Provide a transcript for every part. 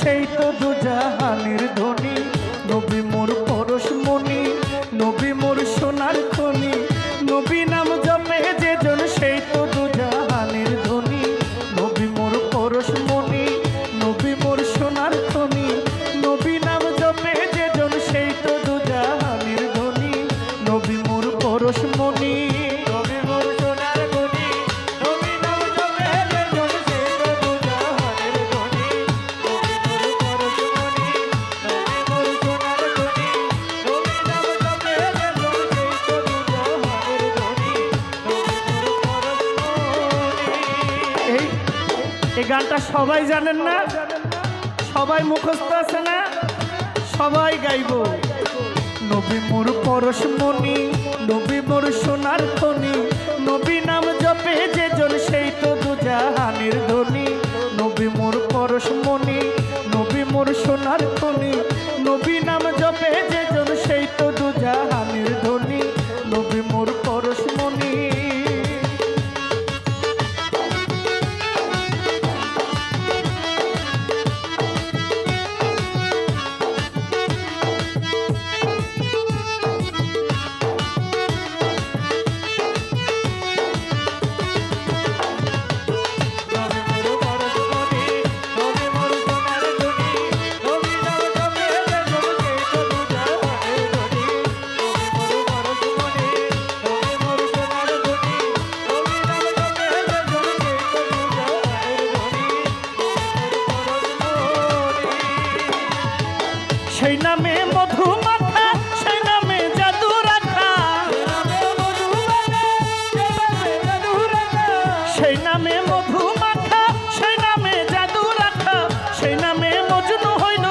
সেই তো দুজাহানির ধ্বনি। গানটা সবাই জানেন না? সবাই মুখস্থ আছে না? সবাই গাইব। নবী মোর পরশমণি নবী মোর সোনার খনি নবী নাম জপে যে জন সেই তো দুজাহানির ধনী, নবী মোর পরশমণি নবী মোর সোনার সেই নামে মধু সেই নামে জাদু সেই নামে মধু সেই নামে জাদু সেই নামে মজনু হইল,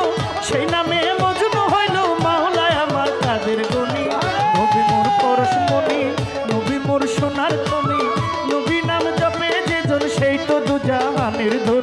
সেই নামে মজনু হইল মাওলায় আমার কাদের গনি। নবী মোর সোনার খনি। নবী নাম জপে যেজন সেই তো দুজাহানের ধর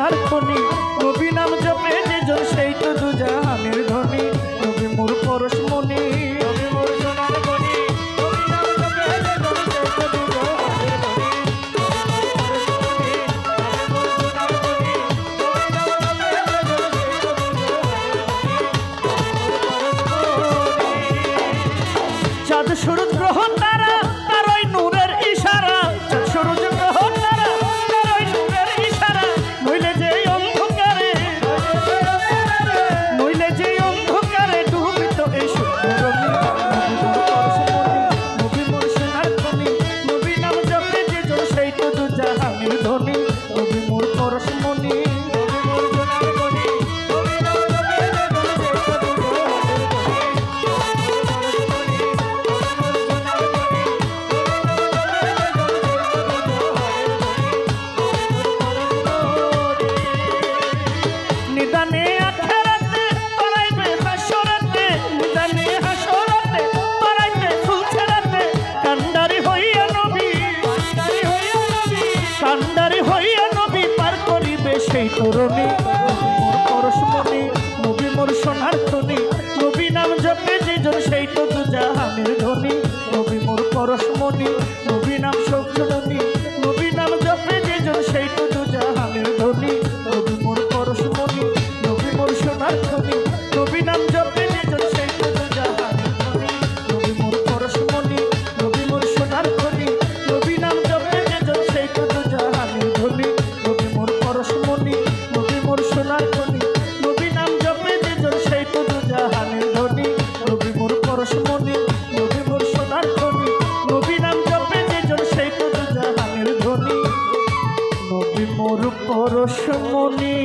সোনার খনি। কবি নাম জপে যেজন সেই তো দুজাহানের ধনী কবি মোর পরশ মনি কবি মোর সোনার খনি। চাঁদ সূর্য গ্রহণ তারা সেই তরুণী, পরশমণি, নবী মোর সোনার ধনী নবী নাম জপে, যেজন সেই তো জাহানের ধনী। নবী মোর পরশমণি পরশমণি